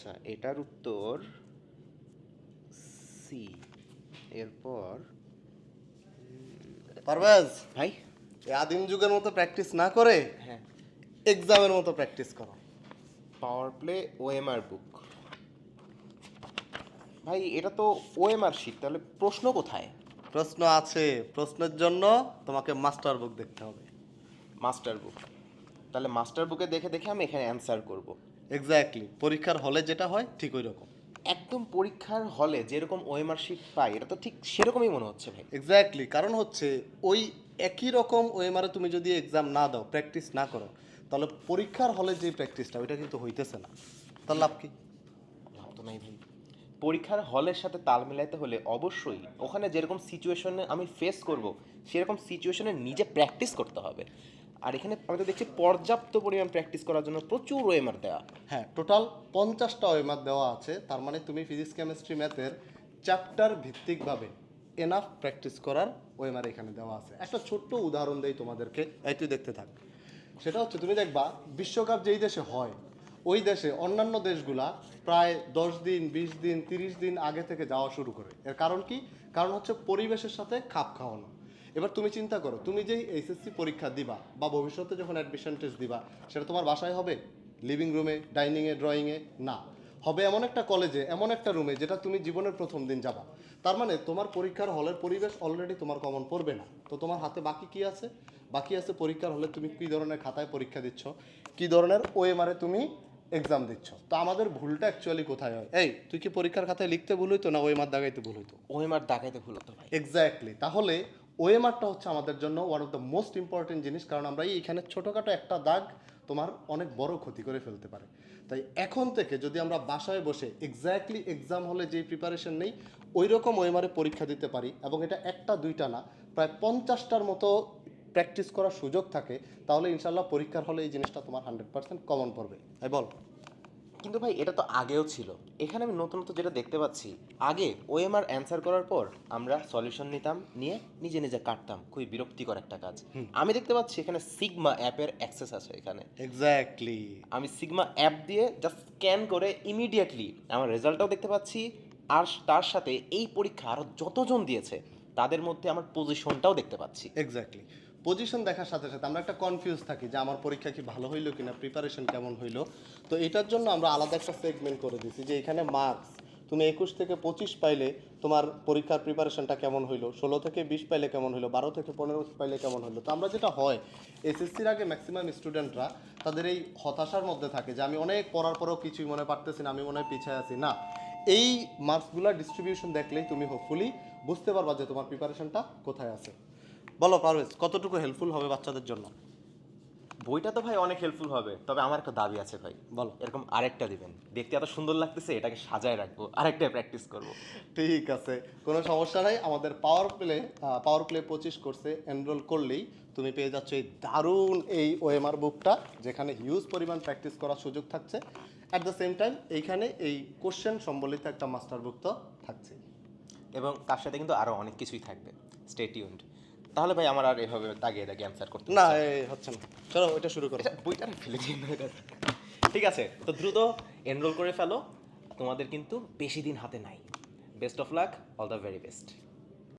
আচ্ছা এটার উত্তর সি। এরপর পারভেজ! ভাই? এই আদিম যুগের মতো প্র্যাকটিস না করে হ্যাঁ। এক্সামের মতো প্র্যাকটিস করো। Power play OMR book. ভাই এটা তো ওএমআর শিট তাহলে প্রশ্ন কোথায়? প্রশ্ন আছে। প্রশ্নের জন্য তোমাকে মাস্টার বুক দেখতে হবে। Master book. তাহলে মাস্টার বুকে দেখে দেখে আমি এখানে অ্যান্সার করব। এক্স্যাক্টলি পরীক্ষার হলে যেটা হয় ঠিক ওই রকম একদম পরীক্ষার হলে যেরকম ওএমআর শিট পাই এটা তো ঠিক সেরকমই মনে হচ্ছে ভাই। এক্স্যাক্টলি কারণ হচ্ছে ওই একই রকম ওএমআরে তুমি যদি এক্সাম না দাও প্র্যাকটিস না করো তাহলে পরীক্ষার হলে যে প্র্যাকটিসটা ওইটা কিন্তু হইতেছে না। তার লাভ কি? লাভ তো নাই ভাই। পরীক্ষার হলের সাথে তাল মিলাইতে হলে অবশ্যই ওখানে যেরকম সিচুয়েশনে আমি ফেস করব সেরকম সিচুয়েশনে নিজে প্র্যাকটিস করতে হবে। আর এখানে আমি তো দেখছি পর্যাপ্ত পরিমাণ প্র্যাকটিস করার জন্য প্রচুর ওয়েমার দেওয়া। হ্যাঁ টোটাল পঞ্চাশটা ওয়েমার দেওয়া আছে। তার মানে তুমি ফিজিক্স কেমিস্ট্রি ম্যাথের চ্যাপ্টার ভিত্তিকভাবে এনাফ প্র্যাকটিস করার ওয়েমার এখানে দেওয়া আছে। একটা ছোট্ট উদাহরণ দেই তোমাদেরকে, এই তুই দেখতে থাক। সেটা হচ্ছে, তুমি দেখবা, বিশ্বকাপ যেই দেশে হয়, ওই দেশে অন্যান্য দেশগুলা প্রায় দশ দিন, বিশ দিন, তিরিশ দিন আগে থেকে যাওয়া শুরু করে। এর কারণ কি? কারণ হচ্ছে পরিবেশের সাথে খাপ খাওয়ানো। এবার তুমি চিন্তা করো তুমি যেই এইচএসসি পরীক্ষা দিবা বা ভবিষ্যতে যখন অ্যাডমিশন টেস্ট দিবা সেটা তোমার বাসায় হবে? লিভিং রুমে ডাইনিংয়ে ড্রয়িংয়ে না। হবে এমন একটা কলেজে এমন একটা রুমে যেটা তুমি জীবনের প্রথম দিন যাবা। তার মানে তোমার পরীক্ষার হলের পরিবেশ অলরেডি তোমার কমন পড়বে না। তো তোমার হাতে বাকি কি আছে? বাকি আছে পরীক্ষার হলে তুমি কী ধরনের খাতায় পরীক্ষা দিচ্ছ? কী ধরনের ওএমআরে তুমি এক্সাম দিচ্ছ? তো আমাদের ভুলটা অ্যাকচুয়ালি কোথায় হয়? এই তুই কি পরীক্ষার খাতায় লিখতে ভুল হইতো না ওএমআর দাগাইতে ভুল হইতো? ওএমআর দাগাইতে ভুল হতো এক্স্যাক্টলি তাহলে ওএমআরটা হচ্ছে আমাদের জন্য one of the most important জিনিস, কারণ আমরা এই এখানে ছোটোখাটো একটা দাগ তোমার অনেক বড় ক্ষতি করে ফেলতে পারে। তাই এখন থেকে যদি আমরা বাসায় বসে এক্স্যাক্টলি এক্সাম হলে যেই প্রিপারেশন নেই ওই রকম ওএমআরে পরীক্ষা দিতে পারি এবং এটা একটা দুইটা না, প্রায় পঞ্চাশটার মতো প্র্যাকটিস করার সুযোগ থাকে, তাহলে ইনশাল্লাহ পরীক্ষার হলে এই জিনিসটা তোমার হান্ড্রেড পার্সেন্ট কমন পড়বে। তাই বল। কিন্তু ভাই এটা তো আগেও ছিল। এখানে আমি নতুনত্ব যেটা দেখতে পাচ্ছি আগে ওএমআর অ্যান্সার করার পর আমরা সলিউশন নিতাম নিয়ে নিজে নিজে কাটতাম। খুবই বিরক্তিকর একটা কাজ। আমি দেখতে পাচ্ছি এখানে সিগমা অ্যাপের অ্যাক্সেস আছে এখানে। এক্স্যাক্টলি আমি সিগমা অ্যাপ দিয়ে জাস্ট স্ক্যান করে ইমিডিয়েটলি আমার রেজাল্টটাও দেখতে পাচ্ছি আর তার সাথে এই পরীক্ষা আরও যতজন দিয়েছে তাদের মধ্যে আমার পজিশনটাও দেখতে পাচ্ছি। এক্স্যাক্টলি পজিশন দেখার সাথে সাথে আমরা একটা কনফিউজ থাকি যে আমার পরীক্ষা কি ভালো হইল কিনা প্রিপারেশন কেমন হইল। তো এটার জন্য আমরা আলাদা একটা সেগমেন্ট করে দিছি যে এখানে মার্কস তুমি একুশ থেকে পঁচিশ পাইলে তোমার পরীক্ষার প্রিপারেশনটা কেমন হইল, ষোলো থেকে বিশ পাইলে কেমন হইল, বারো থেকে পনেরো পাইলে কেমন হইল। তো আমরা যেটা হয় এসএসসির আগে ম্যাক্সিমাম স্টুডেন্টরা তাদের এই হতাশার মধ্যে থাকে যে আমি অনেক পড়ার পরেও কিছুই মনে পারতেছি না, আমি মনে হয় পিছিয়ে আছি। না, এই মার্কসগুলোর ডিস্ট্রিবিউশন দেখলেই তুমি হোপফুলি বুঝতে পারবা যে তোমার প্রিপারেশনটা কোথায় আছে। বলো পারভেজ কতটুকু হেল্পফুল হবে বাচ্চাদের জন্য? বইটা তো ভাই অনেক হেল্পফুল হবে তবে আমার একটা দাবি আছে ভাই। বলো। এরকম আরেকটা দিবেন। দেখতে এত সুন্দর লাগতেছে এটাকে সাজায় রাখব আরেকটা প্র্যাকটিস করব। ঠিক আছে কোনো সমস্যা নাই। আমাদের পাওয়ার প্লে পাওয়ার প্লে পঁচিশ কোর্সে এনরোল করলেই তুমি পেয়ে যাচ্ছ এই দারুণ এই ওএমআর বুকটা যেখানে হিউজ পরিমাণ প্র্যাকটিস করার সুযোগ থাকছে। অ্যাট দ্য সেম টাইম এইখানে এই কোশ্চেন সম্বলিত একটা মাস্টার বুক তো থাকছে এবং তার সাথে কিন্তু আরও অনেক কিছুই থাকবে। স্টে টিউনড তাহলে ভাই আমার আর এভাবে দাগিয়ে দাগিয়ে অ্যান্সার করতে না হচ্ছে না। চলো ওইটা শুরু করো। বইটা আমি ফেলে দিই ঠিক আছে? তো দ্রুত এনরোল করে ফেলো। তোমাদের কিন্তু বেশি দিন হাতে নাই। Best of luck all the very best